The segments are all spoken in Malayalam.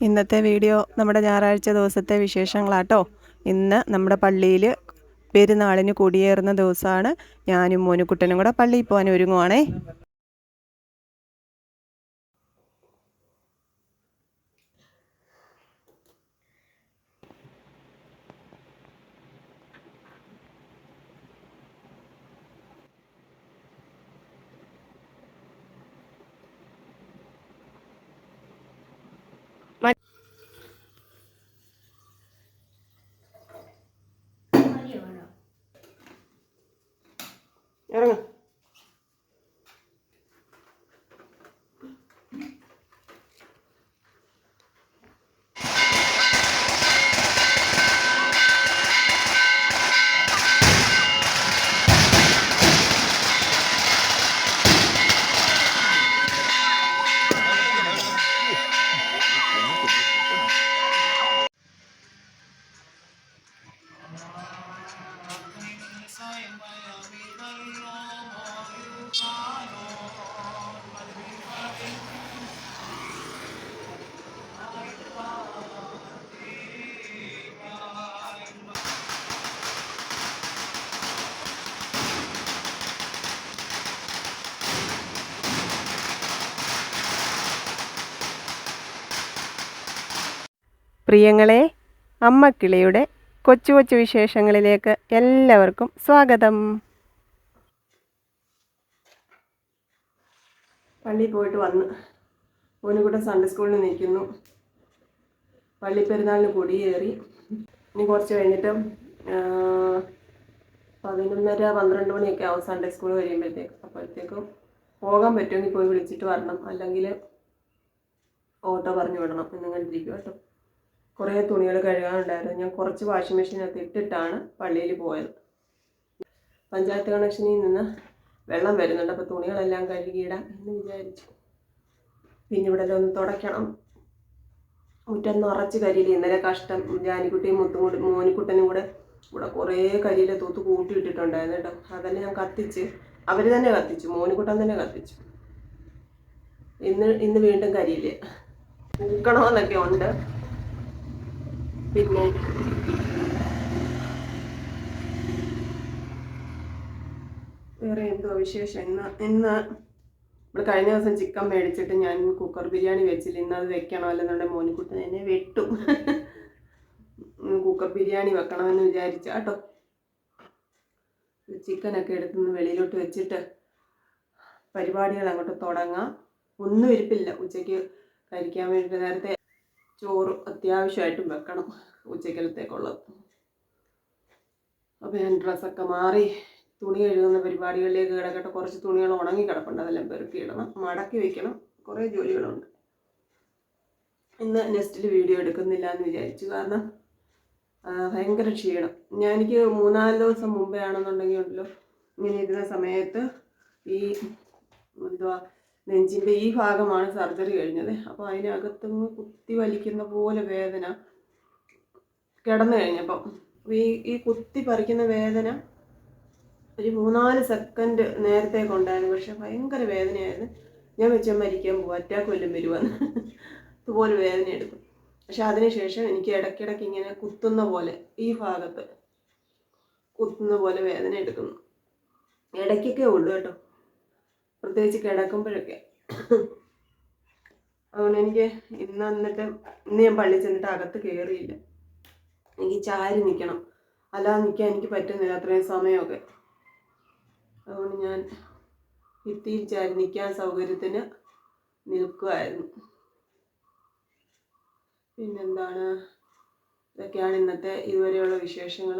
ഇന്നത്തെ വീഡിയോ നമ്മുടെ ഞായറാഴ്ച ദിവസത്തെ വിശേഷങ്ങളാട്ടോ. ഇന്ന് നമ്മുടെ പള്ളിയിൽ പെരുന്നാളിന് കൊടിയേറുന്ന ദിവസമാണ്. ഞാനും മോനുക്കുട്ടനും കൂടെ പള്ളിയിൽ പോകാൻ ഒരുങ്ങുവാണേ. Yarın. പ്രിയങ്ങളെ അമ്മക്കിളിയുടെ കൊച്ചു കൊച്ചു വിശേഷങ്ങളിലേക്ക് എല്ലാവർക്കും സ്വാഗതം. പള്ളി പോയിട്ട് വന്ന്. മോനുകൂടെ സൺഡേ സ്കൂളിൽ നിൽക്കുന്നു. പള്ളി പെരുന്നാളിന് കൊടിയേറി. ഇനി കുറച്ച് കഴിഞ്ഞിട്ട് പതിനൊന്നര പന്ത്രണ്ട് മണിയൊക്കെ ആവും സൺഡേ സ്കൂൾ കഴിയുമ്പോഴത്തേക്ക്. അപ്പോഴത്തേക്കും പോകാൻ പറ്റുമെങ്കിൽ പോയി വിളിച്ചിട്ട് വരണം. അല്ലെങ്കിൽ ഓട്ടോ പറഞ്ഞു വിടണം. എന്നിങ്ങനെ ഇരിക്കും കേട്ടോ. കുറേ തുണികൾ കഴുകാനുണ്ടായിരുന്നു. ഞാൻ കുറച്ച് വാഷിംഗ് മെഷീനകത്ത് ഇട്ടിട്ടാണ് പള്ളിയിൽ പോയത്. പഞ്ചായത്ത് കണക്ഷനിൽ നിന്ന് വെള്ളം വരുന്നുണ്ട്. അപ്പോൾ തുണികളെല്ലാം കഴുകിയിടാം എന്ന് വിചാരിച്ചു. പിന്നെ ഇവിടെ ഒന്ന് തുടയ്ക്കണം. മുറ്റം നിറച്ച് കരിയില ഇന്നലെ കഷ്ടം. ജാനിക്കുട്ടിയും മുത്തും മോനിക്കുട്ടനും കൂടെ ഇവിടെ കുറേ കരിയില തൂത്ത് കൂട്ടിയിട്ടിട്ടുണ്ടായിരുന്നു കേട്ടോ. അതെല്ലാം ഞാൻ കത്തിച്ച് അവർ തന്നെ കത്തിച്ചു. മോനിക്കുട്ടൻ തന്നെ കത്തിച്ചു. ഇന്ന് ഇന്ന് വീണ്ടും കരിയില്ല പൂക്കണമെന്നൊക്കെ ഉണ്ട്. പിന്നെ വേറെ എന്തോ വിശേഷം? ഇന്ന് ഇന്ന് നമ്മൾ കഴിഞ്ഞ ദിവസം ചിക്കൻ മേടിച്ചിട്ട് ഞാൻ കുക്കർ ബിരിയാണി വെച്ചില്ല. ഇന്ന് അത് വെക്കണം അല്ലെന്നുണ്ടെങ്കിൽ മോനിക്കുട്ടൻ എന്നെ വെട്ടും. കുക്കർ ബിരിയാണി വെക്കണമെന്ന് വിചാരിച്ചു കേട്ടോ. ചിക്കനൊക്കെ എടുത്തുനിന്ന് വെളിയിലോട്ട് വെച്ചിട്ട് പരിപാടികൾ അങ്ങോട്ട് തുടങ്ങാം. ഒന്നും ഇരിപ്പില്ല. ഉച്ചയ്ക്ക് കഴിക്കാൻ വേണ്ടി നേരത്തെ ചോറ് അത്യാവശ്യമായിട്ടും വെക്കണം ഉച്ചക്കലത്തേക്കുള്ളത്. അപ്പോൾ ഞാൻ ഡ്രസ്സൊക്കെ മാറി തുണി കഴുകുന്ന പരിപാടികളിലേക്ക് കിടക്കട്ടെ. കുറച്ച് തുണികൾ ഉണങ്ങി കിടപ്പുണ്ട്. അതെല്ലാം പെറുക്കി ഇടണം. മടക്കി വെക്കണം. കുറേ ജോലികളുണ്ട്. ഇന്ന് നെക്സ്റ്റിൽ വീഡിയോ എടുക്കുന്നില്ല എന്ന് വിചാരിച്ചു. കാരണം ഭയങ്കര ക്ഷീണം. ഞാൻ എനിക്ക് മൂന്നാൽ ദിവസം മുമ്പേ ആണെന്നുണ്ടെങ്കിൽ ഉണ്ടല്ലോ ഇങ്ങനെ ഇരുന്ന സമയത്ത് ഈ എന്തുവാ നെഞ്ചിന്റെ ഈ ഭാഗമാണ് സർജറി കഴിഞ്ഞത്. അപ്പോൾ അതിനകത്തുനിന്ന് കുത്തി വലിക്കുന്ന പോലെ വേദന കിടന്നു കഴിഞ്ഞപ്പം. ഈ ഈ കുത്തി പറിക്കുന്ന വേദന ഒരു മൂന്നാൽ സെക്കൻഡ് നേരത്തെ കൊണ്ടായിരുന്നു. പക്ഷെ ഭയങ്കര വേദനയായിരുന്നു. ഞാൻ വെച്ചാൽ മരിക്കാൻ പോകും അറ്റാക്ക് വല്ലതും വരുവാന്ന്. ഇതുപോലെ വേദന എടുക്കും പക്ഷെ അതിനുശേഷം എനിക്ക് ഇടയ്ക്കിടയ്ക്ക് ഇങ്ങനെ കുത്തുന്ന പോലെ ഈ ഭാഗത്ത് കുത്തുന്ന പോലെ വേദന എടുക്കുന്നു. ഇടയ്ക്കൊക്കെ ഉള്ളു കേട്ടോ. പ്രത്യേകിച്ച് കിടക്കുമ്പോഴൊക്കെ. അതുകൊണ്ട് എനിക്ക് ഇന്ന് എന്നിട്ട് ഇന്ന് ഞാൻ പള്ളി ചെന്നിട്ട് അകത്ത് കയറിയില്ല എനിക്ക് ചാരി നിൽക്കണം അല്ലാതെ നിൽക്കാൻ എനിക്ക് പറ്റുന്നില്ല അത്രയും സമയമൊക്കെ. അതുകൊണ്ട് ഞാൻ ഭിത്തിയിൽ ചാരി നിൽക്കാൻ സൗകര്യത്തിന് നിൽക്കുമായിരുന്നു പിന്നെന്താണ്? ഇതൊക്കെയാണ് ഇന്നത്തെ ഇതുവരെയുള്ള വിശേഷങ്ങൾ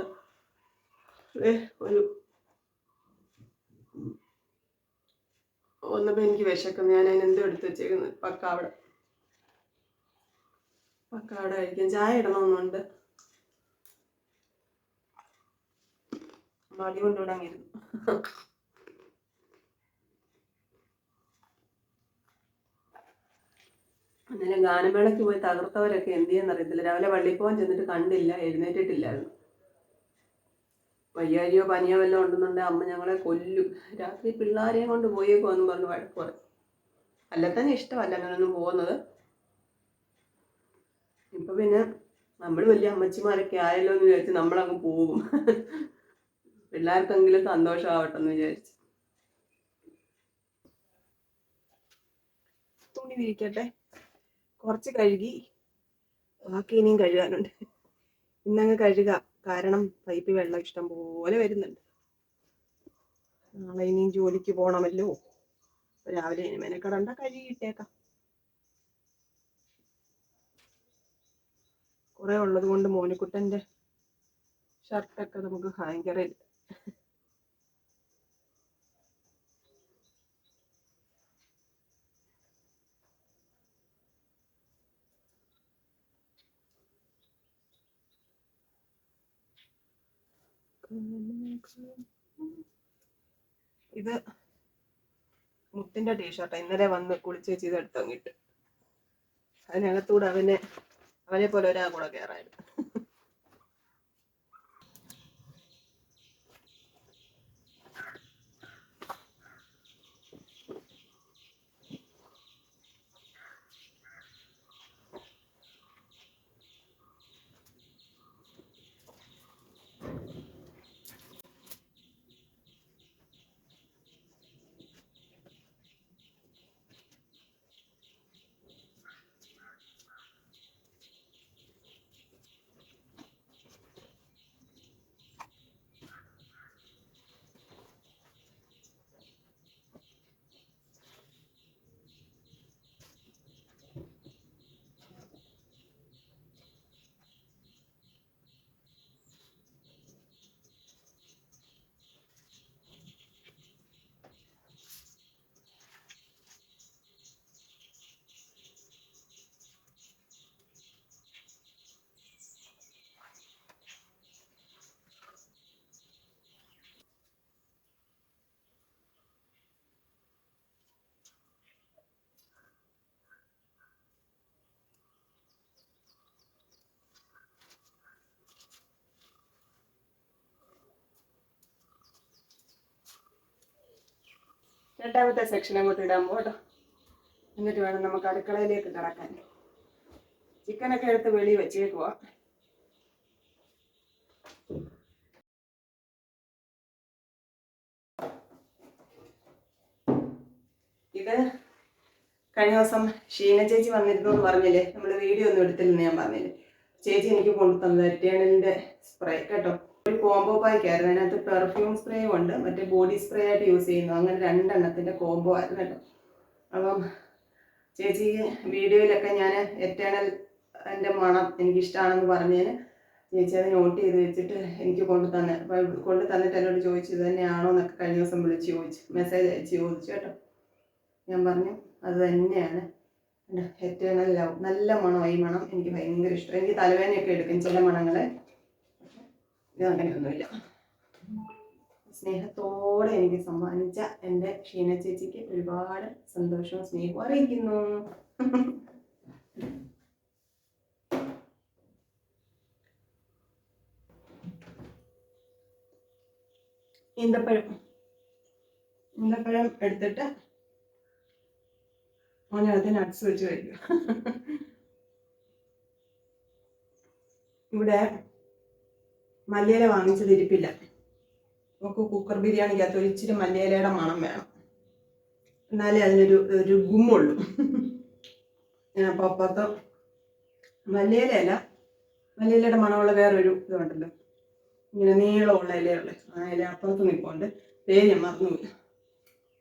ഒരു വന്നപ്പോൾ എനിക്ക് വിശക്കുന്നു. ഞാൻ അതിന് എന്തോ എടുത്ത് വെച്ചേക്കുന്നത് പക്കാവട. പക്കാവട കഴിക്കാൻ ചായ ഇടണമെന്നുണ്ട്. മടി കൊണ്ടുവിടാങ്ങിരുന്നു അന്നേരം ഗാനമേളയ്ക്ക് പോയി തകർത്തവരൊക്കെ എന്ത് ചെയ്യുന്നറിയത്തില്ല. രാവിലെ പള്ളിയിൽ ചെന്നിട്ട് കണ്ടില്ല. എഴുന്നേറ്റിട്ടില്ലായിരുന്നു. വയ്യാഴിയോ പനിയോ വല്ലതും ഉണ്ടെന്നുണ്ടെങ്കിൽ അമ്മ ഞങ്ങളെ കൊല്ലും. രാത്രി പിള്ളേരെയും കൊണ്ട് പോയേക്കോ എന്ന് പറഞ്ഞു വഴക്ക് പറയും. അല്ല തന്നെ ഇഷ്ടമല്ല അങ്ങനെയൊന്നും പോകുന്നത്. ഇപ്പൊ പിന്നെ നമ്മൾ വലിയ അമ്മച്ചിമാരൊക്കെ ആയല്ലോ എന്ന് വിചാരിച്ച് നമ്മളങ്ങ് പോകും. പിള്ളേർക്കെങ്കിലും സന്തോഷമാവട്ടെ എന്ന് വിചാരിച്ചു. തുണി വിരിക്കട്ടെ. കുറച്ച് കഴുകി ബാക്കി ഇനിയും കഴുകാനുണ്ട്. ഇന്നങ്ങ് കഴുക. കാരണം പൈപ്പ് വെള്ളം ഇഷ്ടം പോലെ വരുന്നുണ്ട്. നാളെ ഇനിയും ജോലിക്ക് പോകണമല്ലോ രാവിലെ ഇനി മെനക്കെടണ്ട കഴുകിയിട്ടേക്കാം. കുറെ ഉള്ളത് കൊണ്ട് മോനിക്കുട്ടന്റെ ഷർട്ടൊക്കെ നമുക്ക് ഭയങ്കര ഇത് മുത്തിന്റെ ടീഷർട്ടാ ഇന്നലെ വന്ന് കുളിച്ചേച്ച് ഇത് എടുത്തങ്ങിട്ട് അതിനകത്തൂടെ അവനെ അവനെ പോലെ ഒരാൾ കൂടെ കയറായിരുന്നു രണ്ടാമത്തെ സെക്ഷൻ അങ്ങോട്ട് ഇടാൻ പോട്ടോ എന്നിട്ട് വേണം നമുക്ക് അടുക്കളയിലേക്ക് കിടക്കാൻ. ചിക്കനൊക്കെ എടുത്ത് വെളി വെച്ചേക്കുവാ ഇത് കഴിഞ്ഞ ദിവസം ഷീന ചേച്ചി വന്നിരുന്നു എന്ന് പറഞ്ഞില്ലേ? നമ്മൾ വീഡിയോ ഒന്നും എടുത്തില്ലെന്ന് ഞാൻ പറഞ്ഞില്ലേ? ചേച്ചി എനിക്ക് കൊണ്ടു തന്നത് എറ്റേണലിന്റെ സ്പ്രേ കേട്ടോ. ഒരു കോംബോ പായ്ക്കായിരുന്നു അതിനകത്ത് പെർഫ്യൂം സ്പ്രേയും ഉണ്ട്. മറ്റേ ബോഡി സ്പ്രേ ആയിട്ട് യൂസ് ചെയ്യുന്നു. അങ്ങനെ രണ്ടെണ്ണത്തിന്റെ കോംബോ ആയിരുന്നു കേട്ടോ അപ്പം ചേച്ചി വീഡിയോയിലൊക്കെ ഞാൻ എറ്റേണൽ എന്റെ മണം എനിക്കിഷ്ടമാണെന്ന് പറഞ്ഞതിന് ചേച്ചി അത് നോട്ട് ചെയ്ത് വെച്ചിട്ട് എനിക്ക് കൊണ്ടു തന്നെ. കൊണ്ടു തന്നിട്ട് എന്നോട് ചോദിച്ചു ഇത് തന്നെയാണോ? എന്നൊക്കെ കഴിഞ്ഞ ദിവസം വിളിച്ച് ചോദിച്ചു. മെസ്സേജ് അയച്ച് ചോദിച്ചു കേട്ടോ. ഞാൻ പറഞ്ഞു അത് തന്നെയാണ്. എറ്റേണൽ ലവ് നല്ല മണം ഈ മണം. എനിക്ക് ഭയങ്കര ഇഷ്ടം. എനിക്ക് തലവേദനയൊക്കെ എടുക്കും ചില മണങ്ങളെ. ഇത് അങ്ങനെയൊന്നുമില്ല. സ്നേഹത്തോടെ എനിക്ക് സമ്മാനിച്ച എന്റെ ഷീന ചേച്ചിക്ക് ഒരുപാട് സന്തോഷവും സ്നേഹവും അറിയിക്കുന്നു. ഈന്തപ്പഴം. ഈന്തപ്പഴം എടുത്തിട്ട് അതിനകത്ത് നട്ട്സ് വെച്ച് കഴിക്കും. ഇവിടെ മല്ലിയില വാങ്ങിച്ചത് ഇരിപ്പില്ല. നമുക്ക് കുക്കർ ബിരിയാണിക്കകത്ത് ഒരിച്ചിരി മല്ലിയിലയുടെ മണം വേണം. എന്നാലേ അതിനൊരു ഒരു ഗുമ്മുള്ളൂ. ഞാൻ അപ്പോൾ അപ്പുറത്ത് മല്ലിയിലയല്ല മല്ലിയിലയുടെ മണമുള്ള വേറൊരു ഇതുണ്ടല്ലോ. ഇങ്ങനെ നീളമുള്ള ഇലയുള്ള ആ ഇല അപ്പുറത്ത് നിൽപ്പുണ്ട് പേര് ഞാൻ മറന്നുപോയി.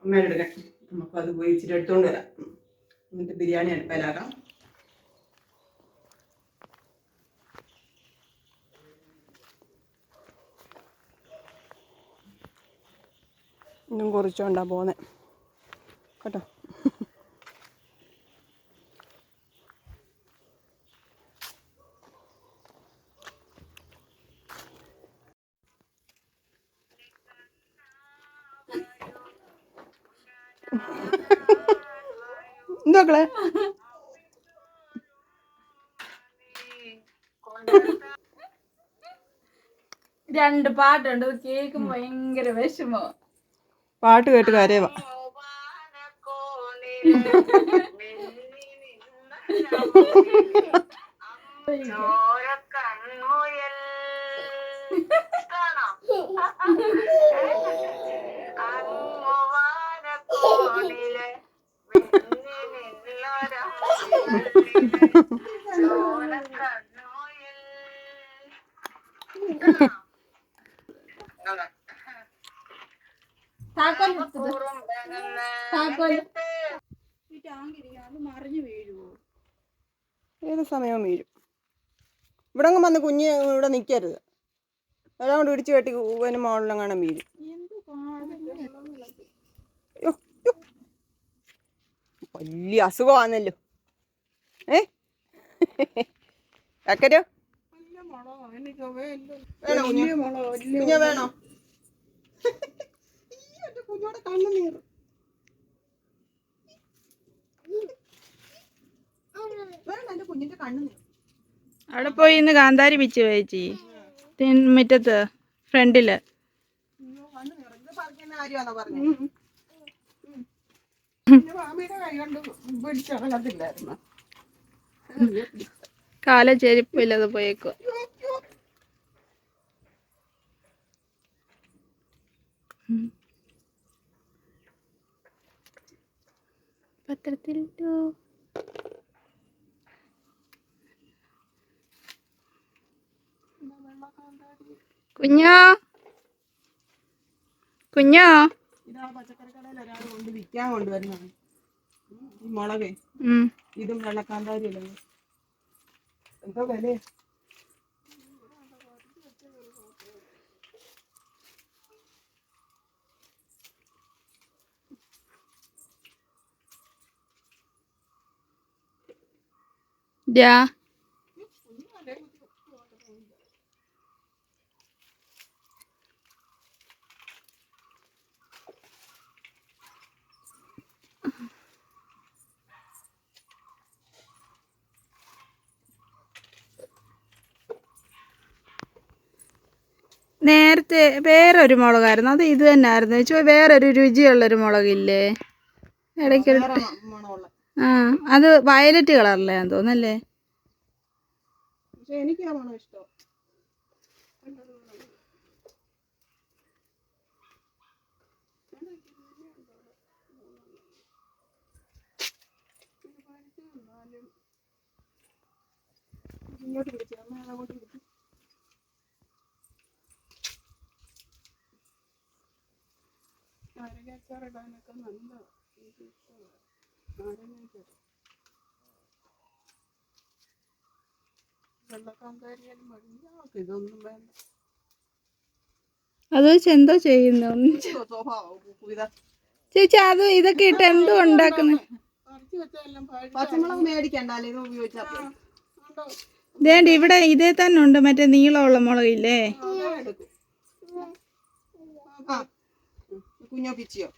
അമ്മയുടെ എടുക്കാൻ നമുക്കത് പോയി ഇച്ചിരി എടുത്തുകൊണ്ട് വരാം. എന്നിട്ട് ബിരിയാണി അടുപ്പയിലാക്കാം ഇന്നും കുറിച്ചോണ്ടാ പോന്നെ. കേട്ടോ? എന്തോക്കളെ രണ്ട് പാട്ടുണ്ട്. കേക്ക് ഭയങ്കര വിഷമോ. പാട്ട് കേട്ട് കരയവാ. ചോരക്കൺമുയൽ കാണാം അങ്ങുവാനക്കോണിലെ ചോരക്കൺമുയൽ താക്കോൽ എടുത്തിട്ട്. താക്കോൽ ഏത് സമയവും വീഴും. ഇവിടെ അങ്ങ് വന്ന് കുഞ്ഞ് ഇവിടെ നിൽക്കരുത് എല്ലാം കൊണ്ട് ഇടിച്ച് കെട്ടി പിന്നെ മുകളിലെങ്ങാനും വീഴും. വലിയ അസുഖമാണല്ലോ ഏ? ചക്കരോ വേണോ കുഞ്ഞ്? വേണോ? കുഞ്ഞോടെ കണ്ണു നീറും വേണം എന്റെ കുഞ്ഞിന്റെ കണ്ണു നീറും അവിടെ പോയി ഇന്ന് കാന്താരി പിച്ച് വായിച്ചി മുറ്റത്ത് ഫ്രണ്ടിൽ? കാല ചെരുപ്പില്ലാതെ പോയേക്കോ പത്രത്തിൽ കുഞ്ഞോ? കുഞ്ഞോ? ഇതാ പച്ചക്കറി കടയിൽ ഒരാൾ കൊണ്ട് വിൽക്കാൻ കൊണ്ടുവരുന്നതാണ്. ഈ മുളകേ ഉം. ഇതും വെള്ളക്കാന്താരിയല്ലേ എന്തോ വില ദാ. നേരത്തെ വേറൊരു മുളകായിരുന്നു. അത് ഇത് തന്നെ ആയിരുന്നു ചോ വേറൊരു രുചിയുള്ളൊരു മുളകില്ലേ? ഇടയ്ക്ക് ആ അത് വയലറ്റ് കളറിലെ തോന്നല്ലേ എനിക്കാണോ എനിക്ക് ആ മണം ഇഷ്ടം. ഇങ്ങോട്ട് പിടിച്ചു. അമ്മ അങ്ങോട്ട് പിടിച്ചു നാരങ്ങാച്ചാറിടാനൊക്കെ നല്ല നാരങ്ങാച്ചാർ വെള്ളക്കാന്താരിയാലും മതി ഞങ്ങൾക്ക് ഇതൊന്നും വേണ്ട അത് വെച്ച് എന്തോ ചെയ്യുന്നു? ചേച്ചി അത് ഇതൊക്കെ ഇട്ട് എന്തോ ഉണ്ടാക്കുന്നത് പച്ചമുളക് മേടിക്കണ്ടല്ലേ ഇത് ഉപയോഗിച്ചാൽ മതി. ദേണ്ട ഇവിടെ ഇതേ തന്നെ ഉണ്ട് മറ്റേ നീളമുള്ള മുളകില്ലേ ആ. കുഞ്ഞോ പിച്ചിയോ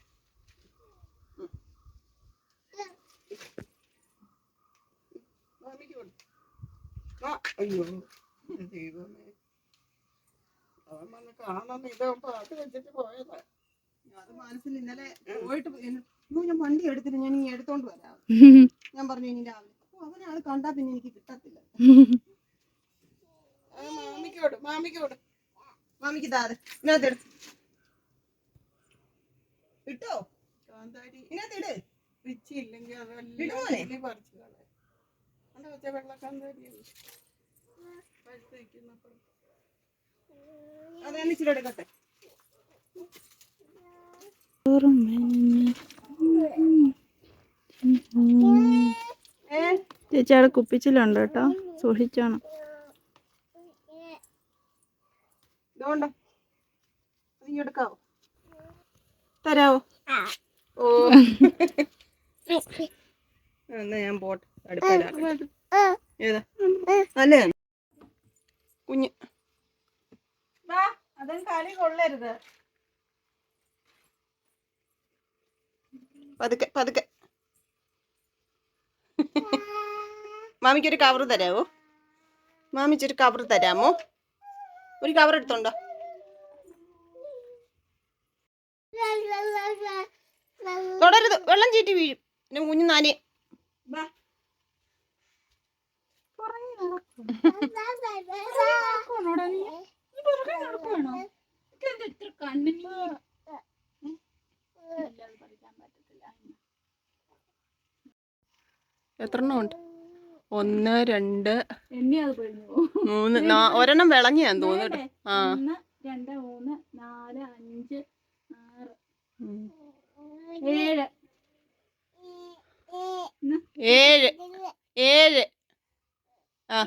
അയ്യോ ദൈവമേ. അവൻ വന്ന് വെച്ചിട്ട് പോയതാ. അത് മനസ്സിൽ ഇന്നലെ പോയിട്ട് ഞാൻ വണ്ടി എടുത്തിട്ട് ഞാൻ ഈ എടുത്തോണ്ട് വരാം. ഞാൻ പറഞ്ഞു ഇനി രാവിലെ. ഓ, അവനെ ആൾ കണ്ടാ പിന്നെ എനിക്ക് കിട്ടത്തില്ല. മാമിക്കോട് മാമിക്കോട് മാമിക്ക് താതെ ഇതിനകത്ത് എടുത്ത്. ഇട്ടോ? ഇടുമോനെ? അതെല്ലാം പറിച്ചു കളയാം. അവിടെ വെച്ച വെള്ളക്കാന്താരിയാണ് പഴുത്ത് നിൽക്കുന്നപ്പോൾ അത് ഞാൻ ഇച്ചിരി എടുക്കട്ടെ. ഏ? ചേച്ചി അവിടെ കുപ്പിച്ചിലുണ്ട് കേട്ടോ. സൂക്ഷിച്ചോണം. ഇതുകൊണ്ടോ നീ എടുക്കാവോ? തരാവോ? ഓ. എന്നാ ഞാൻ പോട്ടെ. അടുപ്പിലാക്കട്ടെ ഏതാ? അല്ലേ? കുഞ്ഞ്. അതും കളി കൊള്ളരുത്. പതുക്കെ പതുക്കെ. മാമിക്കൊരു കവർ തരാവോ? മാമിച്ചൊരു കവർ തരാമോ? ഒരു കവർ എടുത്തോണ്ടോ? തുടരുത്. വെള്ളം ചീറ്റി വീഴും. എന്റെ കുഞ്ഞു നാനേ എത്ര എണ്ണം ഉണ്ട്? ഒന്ന് രണ്ട് മൂന്ന് ഒരെണ്ണം വിളങ്ങിയാന്ന് തോന്നുന്നു കേട്ടോ. ആ. രണ്ട് മൂന്ന് നാല് അഞ്ച്. ഏഴ്. ഏഴ്. ഏഴ്. ആ.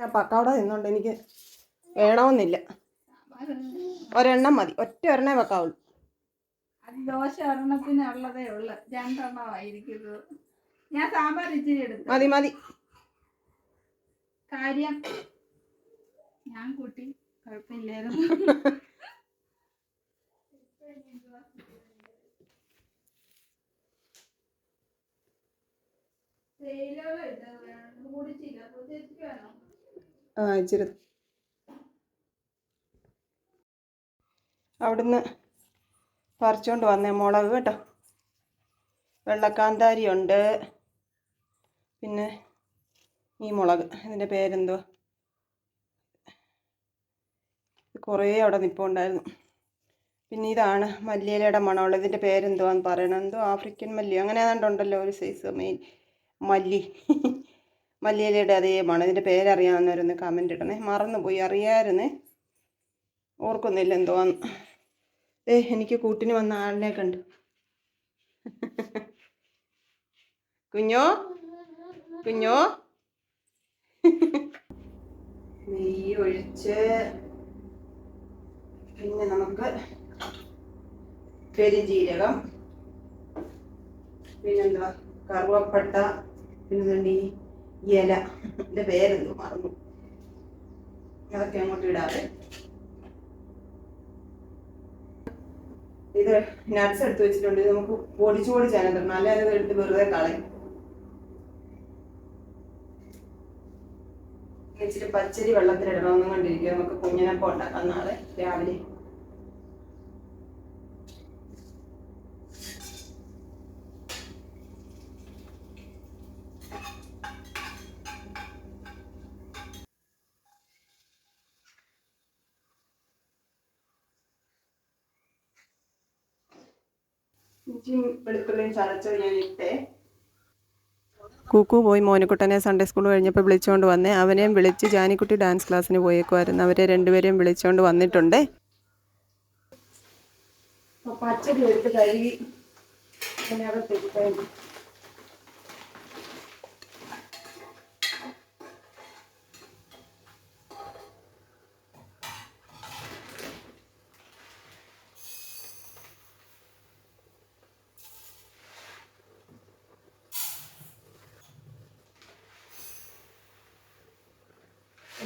പക്കാവട തിന്നുണ്ട് എനിക്ക്. വേണമെന്നില്ല ഒരെണ്ണം മതി. ഒറ്റ ഒരെണ്ണേ വെക്കാവുള്ളൂ. ദോശ ഉള്ളു. രണ്ടെണ്ണമായിരിക്കുന്നത് ഞാൻ സാമ്പാർ ഇച്ചിരി എടുത്തു. മതി മതി. കാര്യം ഞാൻ കൂട്ടി. കുഴപ്പമില്ലായിരുന്നു? ആ ഇച്ചിരി അവിടുന്ന് പറിച്ചുകൊണ്ട് വന്നേ മുളക് കേട്ടോ. വെള്ളക്കാന്താരി ഉണ്ട് പിന്നെ ഈ മുളക്. ഇതിന്റെ പേരെന്തോ കുറേ അവിടെ നിൽപ്പുണ്ടായിരുന്നു പിന്നെ ഇതാണ് മല്ലിയിലയുടെ മണമുള്ള ഇതിന്റെ പേരെന്തുവാന്ന് പറയണം. എന്തോ ആഫ്രിക്കൻ മല്ലി. അങ്ങനെ ഏതാണ്ടുണ്ടല്ലോ ഒരു സൈസ് മെയിൻ മല്ലി. മല്ലിയിലയുടെ അതേ മണം. ഇതിന്റെ പേരറിയാവുന്നവരൊന്ന് കമന്റ് ഇടണേ. മറന്നുപോയി. അറിയാമായിരുന്നേ ഓർക്കുന്നില്ല എന്തോന്ന് ഏ എനിക്ക് കൂട്ടിന് വന്ന ആളിനെ കണ്ട്. കുഞ്ഞോ? കുഞ്ഞോ? നെയ്യ് ഒഴിച്ച് പിന്നെ നമുക്ക് പെരുജീരകം പിന്നെന്താ കറുവപ്പട്ട പിന്നെ ഈ ഇല എന്റെ പേരെന്തോ മറന്നു. അതൊക്കെ അങ്ങോട്ട് ഇടാതെ ഇത് നട്ട്സ് എടുത്ത് വെച്ചിട്ടുണ്ട്. ഇത് നമുക്ക് പൊടിച്ചു പൊടിച്ചാണ് തരണം അല്ലെ അത് എടുത്ത് വെറുതെ കളയും. ഇച്ചിരി പച്ചരി വെള്ളത്തിലിടണമെന്നും കണ്ടിരിക്കുക നമുക്ക് കുഞ്ഞിനപ്പം ഉണ്ടാക്കാം നാളെ. രാവിലെ. ഇഞ്ചിയും വെളുത്തുള്ളിയും ചതച്ചത് ഞാൻ ഇട്ടേ. കൂക്കു പോയി മോനിക്കുട്ടനെ സൺഡേ സ്കൂൾ കഴിഞ്ഞപ്പോൾ വിളിച്ചുകൊണ്ട് വന്നേ. അവനെയും വിളിച്ച് ജാനിക്കുട്ടി ഡാൻസ് ക്ലാസ്സിന് പോയേക്കുമായിരുന്നു അവരെ രണ്ടുപേരെയും വിളിച്ചുകൊണ്ട് വന്നിട്ടുണ്ട്. പച്ചടി എടുത്ത് കഴുകി അതിനകത്തേക്ക് കഴുകി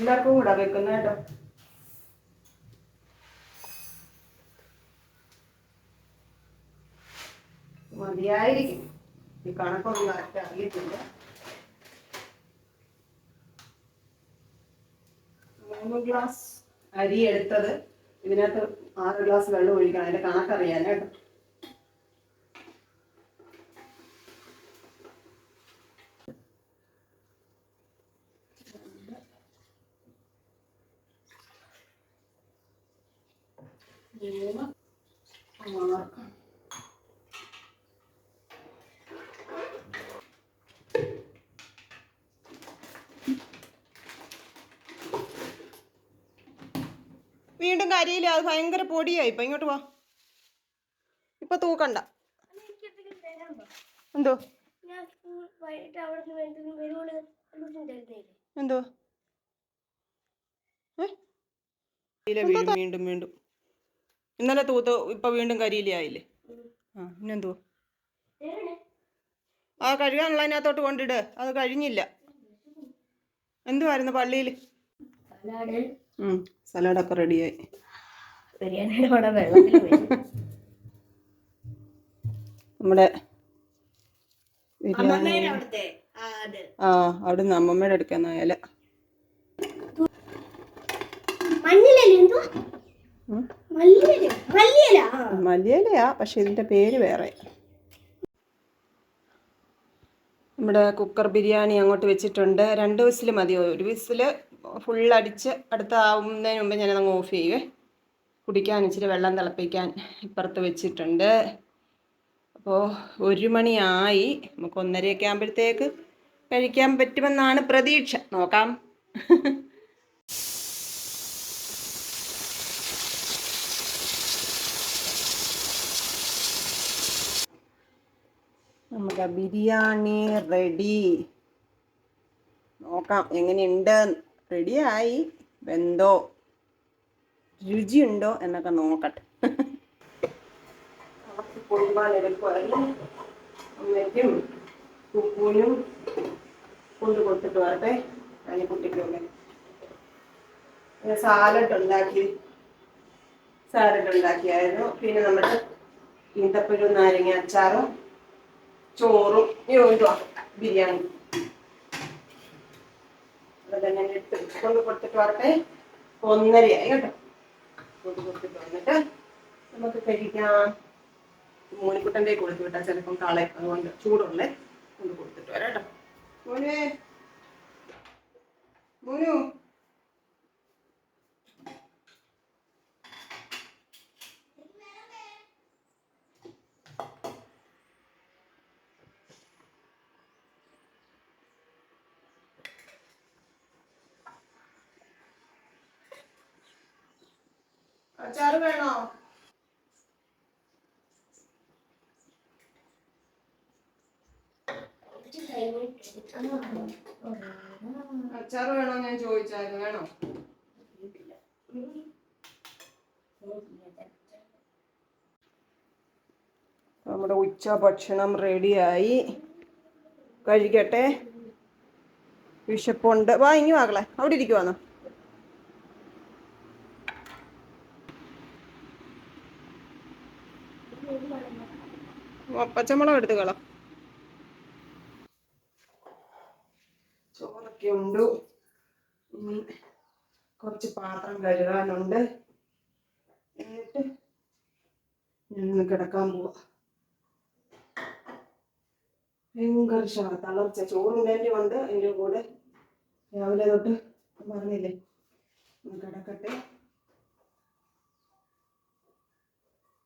എല്ലാവർക്കും കൂടെ വെക്കുന്ന കേട്ടോ. മതിയായിരിക്കും. ഈ കണക്കൊന്നും കറക്റ്റ് അറിയത്തില്ല. മൂന്ന് ഗ്ലാസ് അരി എടുത്തത്. ഇതിനകത്ത് ആറ് ഗ്ലാസ് വെള്ളം ഒഴിക്കണം. അതിന്റെ കണക്കറിയാൻ കേട്ടോ. വീണ്ടും കരിയില്ല അത് ഭയങ്കര പൊടിയായി. ഇപ്പൊ ഇങ്ങോട്ട് വാ. ഇപ്പൊ തൂക്കണ്ട. എന്തോ? എന്തോ? വീണ്ടും വീണ്ടും ഇന്നലെ തൂത്ത് ഇപ്പൊ വീണ്ടും കരിയില ആയില്ലേ? ആ പിന്നെന്തോ ആ കഴുകാനുള്ള അതിനകത്തോട്ട് കൊണ്ടിട്. അത് കഴിഞ്ഞില്ല. എന്തുവായിരുന്നു പള്ളിയിൽ സലാഡ് സലാഡൊക്കെ റെഡിയായി. ബിരിയാണിയുടെ കൂടെ വെള്ളത്തിൽ നമ്മുടെ ആ ആ അവിടുന്ന് അമ്മമ്മയുടെ അടുക്കുന്ന മല്ലിയലയാ മഞ്ഞിലല്ലേ മല്ലിയല. മല്ലിയല ആ. മല്ലിയിലയാ പക്ഷെ ഇതിന്റെ പേര് വേറെ. നമ്മുടെ കുക്കർ ബിരിയാണി അങ്ങോട്ട് വെച്ചിട്ടുണ്ട്. രണ്ട് വിസിൽ മതി. ഒരു വിസിൽ ഫുൾ അടിച്ച് അടുത്ത ആവുന്നതിന് മുമ്പ് ഞാനതങ്ങ് ഓഫ് ചെയ്യുവേ. കുടിക്കാൻ ഇച്ചിരി വെള്ളം തിളപ്പിക്കാൻ ഇപ്പുറത്ത് വെച്ചിട്ടുണ്ട്. അപ്പോൾ ഒരു മണിയായി. നമുക്ക് ഒന്നരയൊക്കെ ആകുമ്പോഴത്തേക്ക് കഴിക്കാൻ പറ്റുമെന്നാണ് പ്രതീക്ഷ. നോക്കാം. നമ്മുടെ ബിരിയാണി റെഡി. നോക്കാം എങ്ങനെയുണ്ട്? റെഡിയായി. വെന്തോ. രുചിയുണ്ടോ എന്നൊക്കെ നോക്കട്ടെ. അമ്മയ്ക്കും സാലഡ് ഉണ്ടാക്കി. സാലഡ് ഉണ്ടാക്കിയായിരുന്നു. പിന്നെ നമ്മുടെ ഈന്തപ്പഴം നാരങ്ങ അച്ചാറും ചോറും. ബിരിയാണി അതൊക്കെ ഞാൻ എടുത്ത് കൊണ്ട് കൊടുത്തിട്ട് വരട്ടെ. ഒന്നരയായി കേട്ടോ. കൊണ്ട് കൊടുത്തിട്ട് വന്നിട്ട് നമുക്ക് കഴിക്കാം. മോനിക്കുട്ടന്റെ കൊടുത്തു വിട്ടാൽ ചിലപ്പം കാളെ അതുകൊണ്ട് ചൂടുള്ളേ കൊണ്ട് കൊടുത്തിട്ട് വരാം കേട്ടോ. മോനെ. മോനു. അച്ചാറ് വേണോ? അച്ചാറ് വേണോ ഞാൻ ചോദിച്ചായിരുന്നു. വേണോ? നമ്മുടെ ഉച്ച ഭക്ഷണം റെഡിയായി. കഴിക്കട്ടെ വിശപ്പുണ്ട്. വാ ഇനി വാകളെ അവിടെ ഇരിക്കുവാന്നോ? പച്ചമുളക് എടുത്ത് കള. ചോറൊക്കെ ഉണ്ട്. കുറച്ച് പാത്രം കഴുകാനുണ്ട്. എന്നിട്ട് ഞാൻ കിടക്കാൻ പോവാം. ഭയങ്കര തളർച്ച. തളർച്ച ചോറുണ്ടേണ്ടി ഉണ്ട്. അതിന്റെ കൂടെ രാവിലെ തൊട്ട് പറഞ്ഞില്ലേ കിടക്കട്ടെ.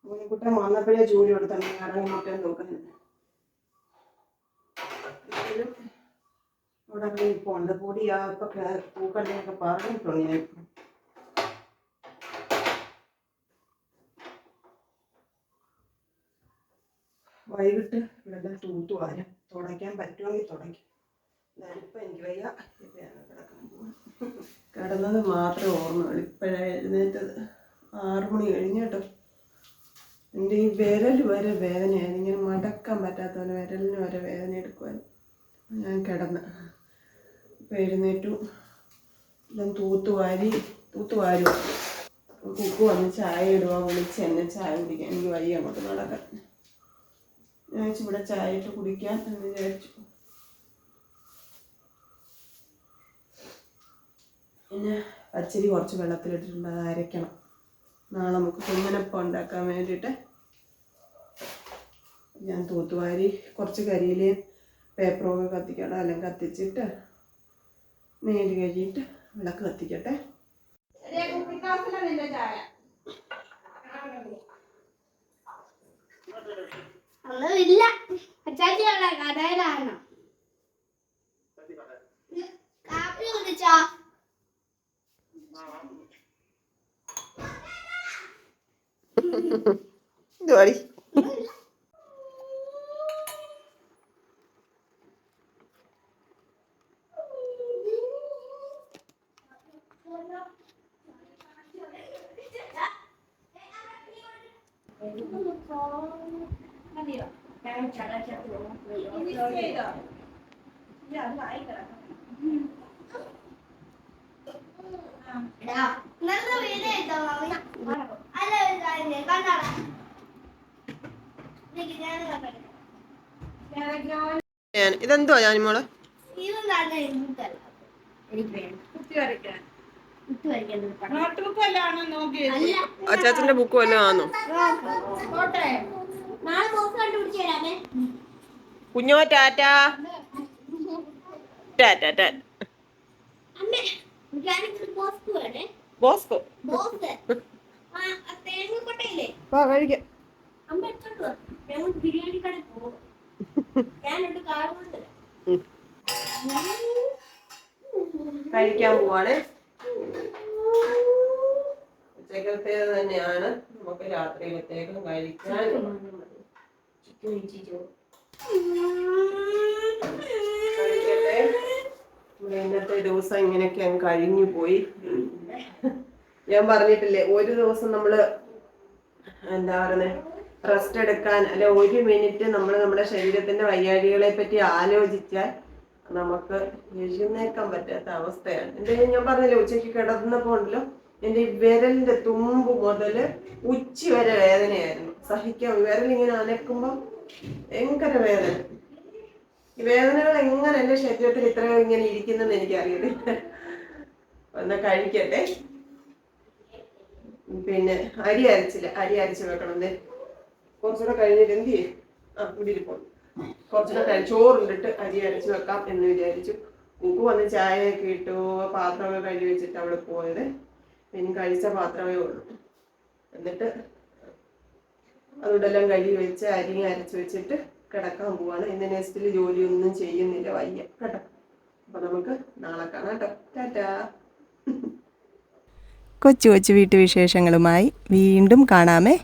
കുട്ടൻ വന്നപ്പോഴേ ജോലി കൊടുത്തന്നെ ഇറങ്ങി മുറ്റം നോക്കുന്നത്. ഇവിടെ ഉണ്ട് പൊടി ഇപ്പൊ പൂക്കണ്ടൊക്കെ പറഞ്ഞിട്ടുണ്ട് ഞാൻ. വൈകിട്ട് ഇവിടെ തൂത്തു വാരം. തുടയ്ക്കാൻ പറ്റുമെങ്കിൽ തുടയ്ക്കും. ഞാനിപ്പോൾ എനിക്ക് വയ്യ. ഇപ്പം കിടക്കാൻ പോവാം. കിടന്നത് മാത്രമേ ഓർമ്മയുള്ളൂ. ഇപ്പോഴാണ് എഴുന്നേറ്റത്. ആറു മണി കഴിഞ്ഞ് കേട്ടോ. എന്റെ ഈ വിരൽ വരെ വേദനയായിരുന്നു. ഇങ്ങനെ മടക്കാൻ പറ്റാത്തവന് വിരലിന് വരെ വേദന എടുക്കുവാൻ ഞാൻ കിടന്ന് ഇപ്പം എഴുന്നേറ്റു. എല്ലാം തൂത്തുവാരി തൂത്തുവാരും കുക്ക് വന്ന് ചായ ഇടുക വിളിച്ച് എന്നെ ചായ കുടിക്കാൻ. എനിക്ക് വയ്യ അങ്ങോട്ട് നടക്കാൻ. ഞാൻ വെച്ച് ഇവിടെ ചായ ഇട്ട് കുടിക്കാൻ എന്ന് വിചാരിച്ചു. പിന്നെ പച്ചരി കുറച്ച് വെള്ളത്തിലിട്ടിട്ടുണ്ട് അത് അരയ്ക്കണം. നാളെ നമുക്ക് കുമ്മനപ്പം ഉണ്ടാക്കാൻ വേണ്ടിയിട്ട് ഞാൻ തൂത്തുവാരി കുറച്ച് കരിയിലയും പേപ്പറൊക്കെ കത്തിക്കട്ടെ അല്ലെങ്കിൽ കത്തിച്ചിട്ട് മേൽ കഴുകിയിട്ട് വിളക്ക് കത്തിക്കട്ടെ. ഒന്നും ഇല്ല അച്ചാച്ചി അവിടെ കടയിലാണ്? കാപ്പി കുടിച്ചോ? ഇതുവാടി ഇന്നലത്തെ വീഡിയോ എടുത്തോ മാമി അല്ല ഒരു കാര്യം ചെയ്യ്, കണ്ണട. നിക്ക് ഞാൻ കണ്ടു ഞാൻ ഇതെന്തുവാ ഞാൻ മോൾ ഇതൊന്നാണ് എനിക്കല്ല എനിക്ക് വേണം കുത്തി വരയ്ക്കാൻ കുത്തി വരയ്ക്കാൻ ഒരു പടം. നോട്ട് ബുക്ക് എല്ലാണോ ഞാൻ മോളെ? അച്ചാച്ചന്റെ ബുക്ക് വല്ലതും ആണോ കുഞ്ഞോ ടാറ്റ? ടാറ്റ ടാറ്റ ബോസ്കോ? വാ കഴിക്കാം. ബിരിയാണി കട പോകും. ഞാനൊരു കാർ കൊണ്ട് തരാം. കഴിക്കാൻ പോവാണ്. ഉച്ചക്കത്തേത് തന്നെയാണ്. നമുക്ക് രാത്രിയിലത്തേക്കും കഴിക്കാൻ. കഴിക്കട്ടെ. ഇന്നത്തെ ദിവസം ഇങ്ങനെയൊക്കെ അങ്ങ് കഴിഞ്ഞു പോയി. ഞാൻ പറഞ്ഞിട്ടില്ലേ ഒരു ദിവസം നമ്മൾ എന്താ പറയുന്നത് റെസ്റ്റ് എടുക്കാൻ അല്ലെ ഒരു മിനിറ്റ് നമ്മൾ നമ്മുടെ ശരീരത്തിന്റെ വയ്യാഴികളെ പറ്റി ആലോചിച്ചാൽ നമുക്ക് എഴുന്നേക്കാൻ പറ്റാത്ത അവസ്ഥയാണ്. എന്തെങ്കിലും ഞാൻ പറഞ്ഞല്ലോ ഉച്ചയ്ക്ക് കിടന്നപ്പോണ്ടല്ലോ എന്റെ വിരലിന്റെ തുമ്പ് മുതൽ ഉച്ചി വരെ വേദനയായിരുന്നു. സഹിക്കാൻ വിരൽ ഇങ്ങനെ അനക്കുമ്പോ ഭയങ്കര വേദന. ഈ വേദനകൾ എങ്ങനെ എന്റെ ശരീരത്തിൽ ഇത്രയും ഇങ്ങനെ ഇരിക്കുന്നെന്ന് എനിക്കറിയത്തില്ല. ഒന്ന് കഴിക്കട്ടെ. പിന്നെ അരി അരച്ചില്ല. അരി അരച്ച് വെക്കണം. കുറച്ചുകൂടെ കഴിഞ്ഞിട്ട് എന്ത് ചെയ്യും? ആ ഇവിടെ ഇരിപ്പുണ്ട്. കുറച്ചുകൂടെ കഴിഞ്ഞ് ചോറുണ്ടിട്ട് അരി അരച്ച് വെക്കാം എന്ന് വിചാരിച്ചു. കുക്കു വന്ന് ചായയൊക്കെ ഇട്ടു. പാത്രമൊക്കെ കഴുകി വെച്ചിട്ട് അവിടെ പോയത്. ഇനി കഴിച്ച പാത്രമേ ഉള്ളൂ. എന്നിട്ട് അതുകൊണ്ടെല്ലാം കഴുകി വെച്ച് അരി അരച്ച് വെച്ചിട്ട് കിടക്കാൻ പോവാണ്. ഇന്ന് നെക്സ്റ്റിൽ ജോലിയൊന്നും ചെയ്യുന്നില്ല. വയ്യ. കേട്ടോ. അപ്പൊ നമുക്ക് നാളെ കാണാം കേട്ടോ. ടാറ്റാ. കൊച്ചു കൊച്ചു വീട്ടുവിശേഷങ്ങളുമായി വീണ്ടും കാണാമേ.